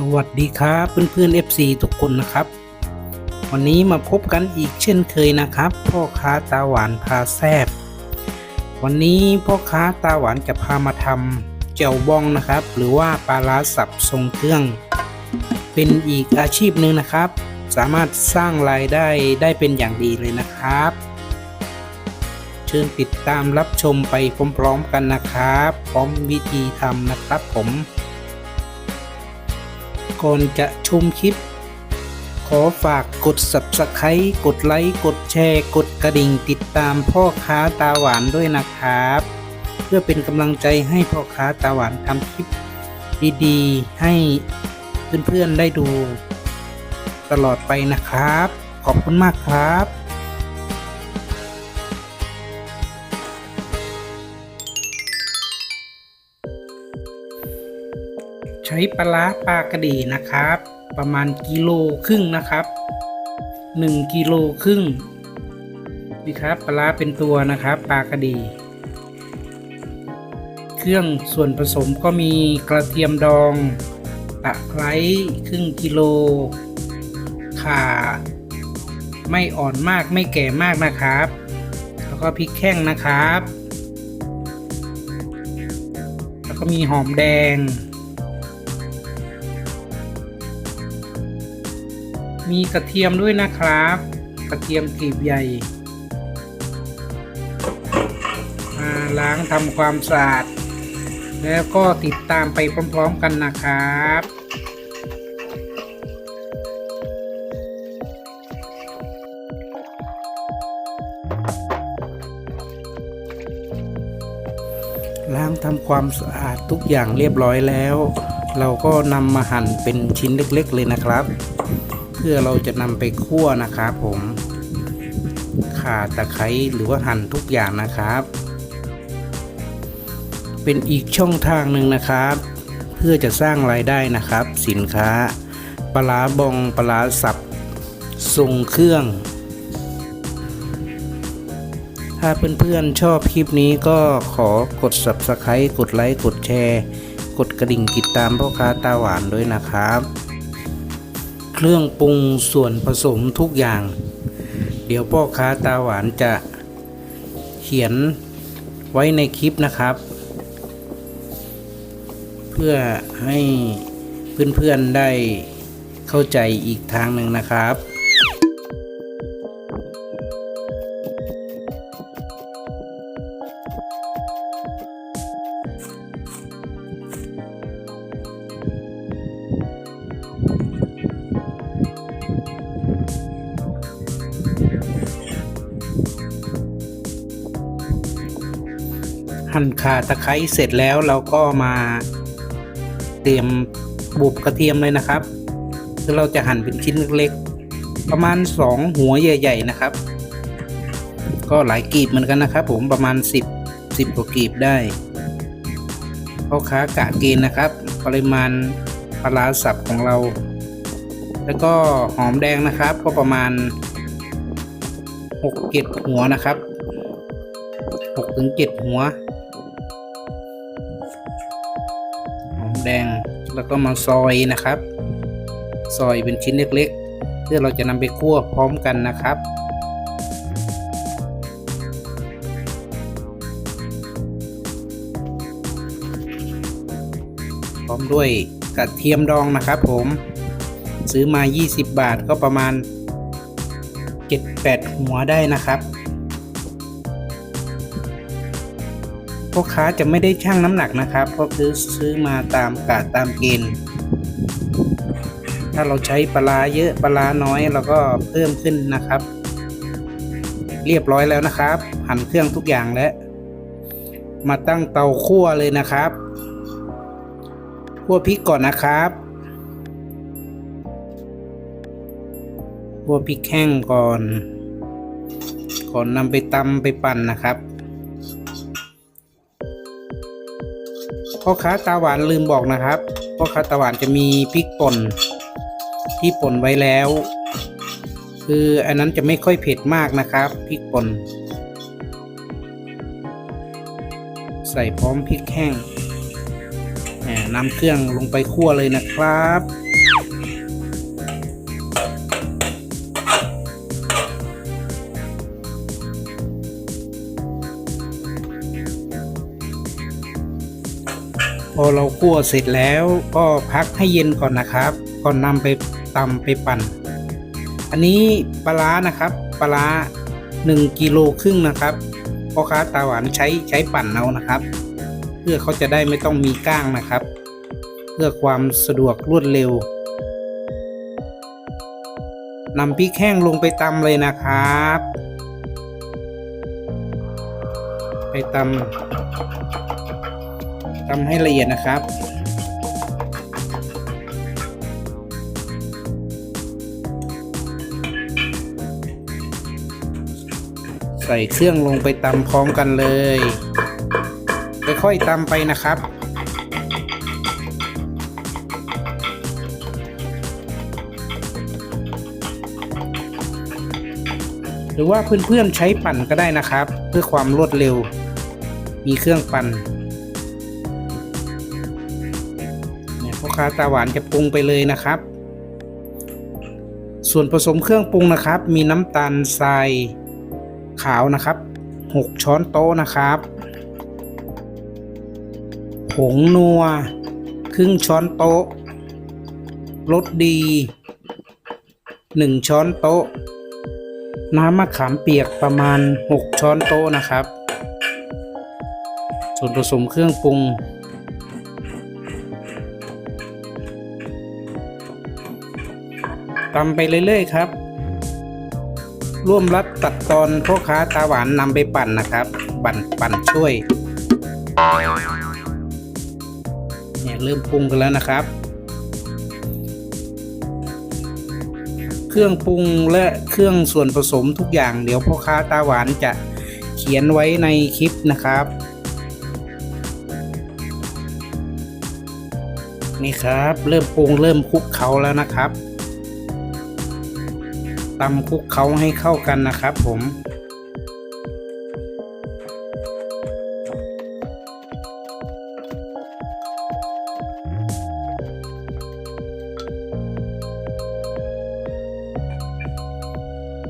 สวัสดีครับ เพื่อนๆ FC ทุกคนนะครับ วันนี้มาพบกันอีกเช่นเคยนะครับ พ่อค้าตาหวานพาแซบวันนี้พ่อค้าตาหวานจะพามาทำเจียวบองนะครับ หรือว่าปลาร้าสับทรงเครื่อง เป็นอีกอาชีพหนึ่งนะครับ สามารถสร้างรายได้ได้เป็นอย่างดีเลยนะครับ เชิญติดตามรับชมไปพร้อมๆกันนะครับ พร้อมวิธีทำนะครับผม ก่อนจะชมคลิป ขอฝากกด subscribe กดไลค์กดแชร์ กดกระดิ่งติดตามพ่อค้าตาหวานด้วยนะครับ เพื่อเป็นกำลังใจให้พ่อค้าตาหวานทำคลิป ดีๆ ให้เพื่อนๆได้ดู ตลอดไปนะครับ ขอบคุณมากครับ ใช้ปลาร้าปลากระดีนะครับ ประมาณกิโลครึ่งนะครับ1กิโลครึ่งนี่ครับปลาร้าเป็นตัวนะครับปลากระดี เครื่องส่วนผสมก็มีกระเทียมดองตะไคร้ครึ่งกิโลข่าไม่อ่อนมากไม่แก่มากนะครับ แล้วก็พริกแห้งนะครับ แล้วก็มีหอมแดง มีกระเทียมด้วยนะครับ กระเทียมกลีบใหญ่มาล้างทำความสะอาด แล้วก็ติดตามไปพร้อมๆกันนะครับล้างทำความสะอาดทุกอย่างเรียบร้อยแล้ว เราก็นำมาหั่นเป็นชิ้นเล็กๆเลยนะครับ พื่อเราจะนำไปคั่วนะครับผมข่าตะไคร้หรือว่าหั่นทุกอย่างนะครับ เป็นอีกช่องทางหนึ่งนะครับ เพื่อจะสร้างรายได้นะครับ สินค้าปลาบองปลาร้าสับทรงเครื่อง ถ้าเพื่อนๆชอบคลิปนี้ก็ขอกด subscribe กดไลค์ กดแชร์ กดกระดิ่งติดตามพ่อค้าตาหวานด้วยนะครับ เครื่องปรุงส่วนผสมทุกอย่าง เดี๋ยวพ่อค้าตาหวานจะเขียนไว้ในคลิปนะครับ เพื่อให้เพื่อนๆได้เข้าใจอีกทางหนึ่งนะครับ หั่นข่าตะไคร้เสร็จแล้วเราก็มาเตรียมบุบกระเทียมเลยนะครับคือเราจะหั่นเป็นชิ้นเล็กๆ ประมาณสองหัวใหญ่ ๆ นะครับ ก็หลายกีบเหมือนกันนะครับ ผมประมาณ 10 10กว่ากีบได้พ่อค้ากะเกณฑ์นะครับ ปริมาณปลาร้าสับของเรา แล้วก็หอมแดงนะครับ ก็ประมาณ6 7หัวนะครับ6ถึง7หัว แดงแล้วก็มาซอยนะครับ ซอยเป็นชิ้นเล็กๆ เพื่อเราจะนำไปคั่วพร้อมกันนะครับพร้อมด้วยกระเทียมดองนะครับผม ซื้อมา 20 บาทก็ประมาณ 7-8 หัวได้นะครับ พ่อค้าจะไม่ได้ชั่งน้ำหนักนะครับเพราะคือซื้อมาตามกะตามเกณฑ์ถ้าเราใช้ปลาเยอะปลาน้อยเราก็เพิ่มขึ้นนะครับ เรียบร้อยแล้วนะครับหั่นเครื่องทุกอย่างแล้ว มาตั้งเตาคั่วเลยนะครับคั่วพริกก่อนนะครับคั่วพริกแห้งก่อน ก่อนนำไปตำไปปั่นนะครับ พ่อค้าตาหวานลืมบอกนะครับพ่อค้าตาหวานจะมีพริกป่นที่ป่นไว้แล้ว คืออันนั้นจะไม่ค่อยเผ็ดมากนะครับพริกป่นใส่พร้อมพริกแห้งอ่านำเครื่องลงไปคั่วเลยนะครับ พอเราคั่วเสร็จแล้วก็พักให้เย็นก่อนนะครับ ก่อนนำไปตำไปปั่น อันนี้ปลาร้านะครับปลาร้า1กิโลครึ่งนะครับพ่อค้าตาหวานใช้ใช้ปั่นเอานะครับ เพื่อเขาจะได้ไม่ต้องมีก้างนะครับ เพื่อความสะดวกรวดเร็วนำพริกแห้งลงไปตำเลยนะครับ ไปตำ ตำให้ละเอียดนะครับใส่เครื่องลงไปตำพร้อมกันเลย ค่อยๆตำไปนะครับ หรือว่าเพื่อนๆใช้ปั่นก็ได้นะครับ เพื่อความรวดเร็ว มีเครื่องปั่น ค้าตาหวานจะปรุงไปเลยนะครับ ส่วนผสมเครื่องปรุงนะครับ มีน้ำตาลทรายขาวนะครับ 6 ช้อนโต๊ะนะครับผงนัว ครึ่งช้อนโต๊ะรสดี 1 ช้อนโต๊ะ น้ำมะขามเปียกประมาณ 6 ช้อนโต๊ะนะครับ ส่วนผสมเครื่องปรุง ตำไปเรื่อยๆครับ ร่วมรับตัดตอนพ่อค้าตาหวานนำไปปั่นนะครับ ปั่นปั่นช่วยเนี่ยเริ่มปรุงกันแล้วนะครับ เครื่องปรุงและเครื่องส่วนผสมทุกอย่าง เดี๋ยวพ่อค้าตาหวานจะเขียนไว้ในคลิปนะครับ นี่ครับ เริ่มปรุงเริ่มคลุกเคล้าแล้วนะครับ ตำคลุกเคล้าให้เข้ากันนะครับผม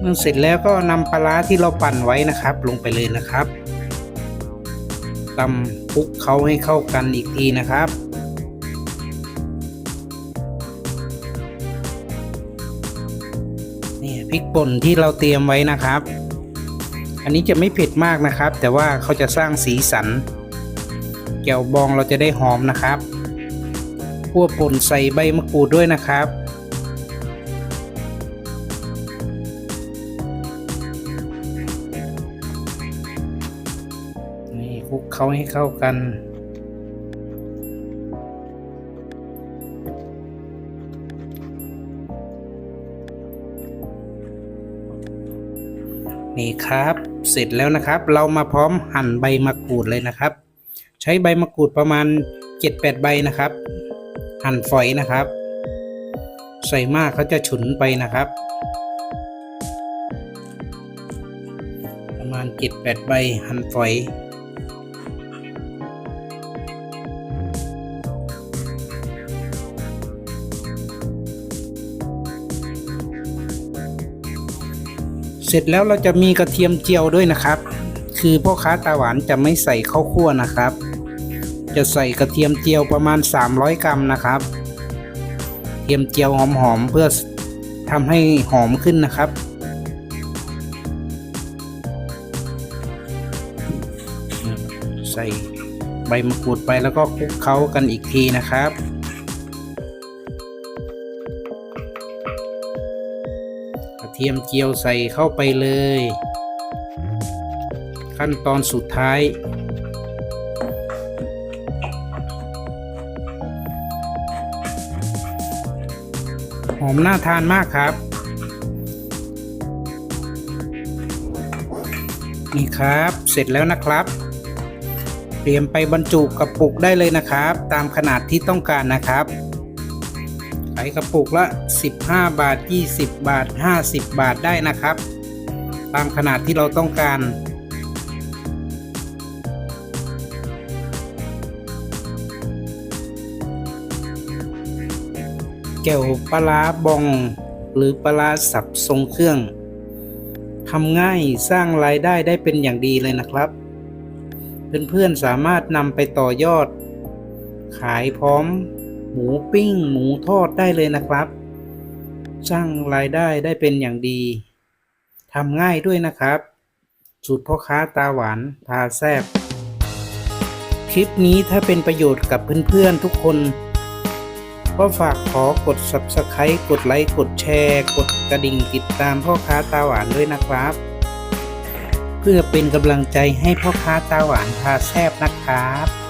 เมื่อเสร็จแล้วก็นำปลาร้าที่เราปั่นไว้นะครับ ลงไปเลยนะครับตำคลุกเคล้าให้เข้ากันอีกทีนะครับ ป่นที่เราเตรียมไว้นะครับ อันนี้จะไม่เผ็ดมากนะครับ แต่ว่าเขาจะสร้างสีสันแก้วบองเราจะได้หอมนะครับขั่วป่นใส่ใบมะกรูดด้วยนะครับ นี่คลุกเขาให้เข้ากัน นี่ครับ เสร็จแล้วนะครับ เรามาพร้อมหั่นใบมะกรูดเลยนะครับ ใช้ใบมะกรูดประมาณ 7-8 ใบนะครับ หั่นฝอยนะครับ ใส่มากเขาจะฉุนไปนะครับ ประมาณ 7-8 ใบหั่นฝอย ร็จแล้วเราจะมีกระเทียมเจียวด้วยนะครับ คือพ่อค้าตาหวานจะไม่ใส่ข้าวคั่วนะครับ จะใส่กระเทียมเจียวประมาณ 300 กรัมนะครับ เทียมเจียวหอมๆเพื่อทำให้หอมขึ้นนะครับใส่ใบมะกรูดไปแล้วก็คลุกเคล้ากันอีกทีนะครับ กระเทียมเจียวใส่เข้าไปเลย ขั้นตอนสุดท้าย หอมน่าทานมากครับ นี่ครับเสร็จแล้วนะครับ เตรียมไปบรรจุกระปุกได้เลยนะครับ ตามขนาดที่ต้องการนะครับ ขายกระปุกละ 15 บาท 20 บาท 50 บาทได้นะครับ ตามขนาดที่เราต้องการ แก้วปลาบอง หรือปลาสับทรงเครื่องทำง่ายสร้างรายได้ได้เป็นอย่างดีเลยนะครับ เพื่อนๆสามารถนำไปต่อยอด ขายพร้อม หมูปิ้ง หมูทอดได้เลยนะครับ สร้างรายได้ได้เป็นอย่างดีทำง่ายด้วยนะครับสูตรพ่อค้าตาหวานพาแซบคลิปนี้ถ้าเป็นประโยชน์กับเพื่อนๆทุกคน ก็ฝากขอกด Subscribe กดไลค์กดแชร์ กดกระดิ่งติดตามพ่อค้าตาหวานด้วยนะครับ เพื่อเป็นกำลังใจให้พ่อค้าตาหวานพาแซบนะครับ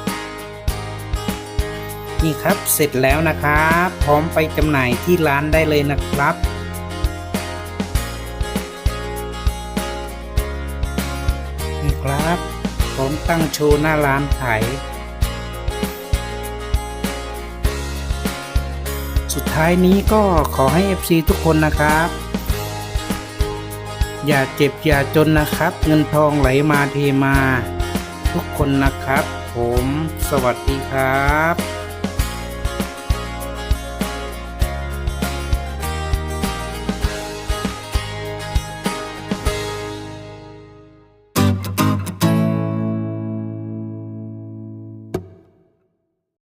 นี่ครับเสร็จแล้วนะครับพร้อมไปจำหน่ายที่ร้านได้เลยนะครับนี่ครับพร้อมตั้งโชว์หน้าร้านขายสุดท้ายนี้ก็ขอให้ FC ทุกคนนะครับ อย่าเจ็บอย่าจนนะครับ เงินทองไหลมาเทมา ทุกคนนะครับ ผมสวัสดีครับ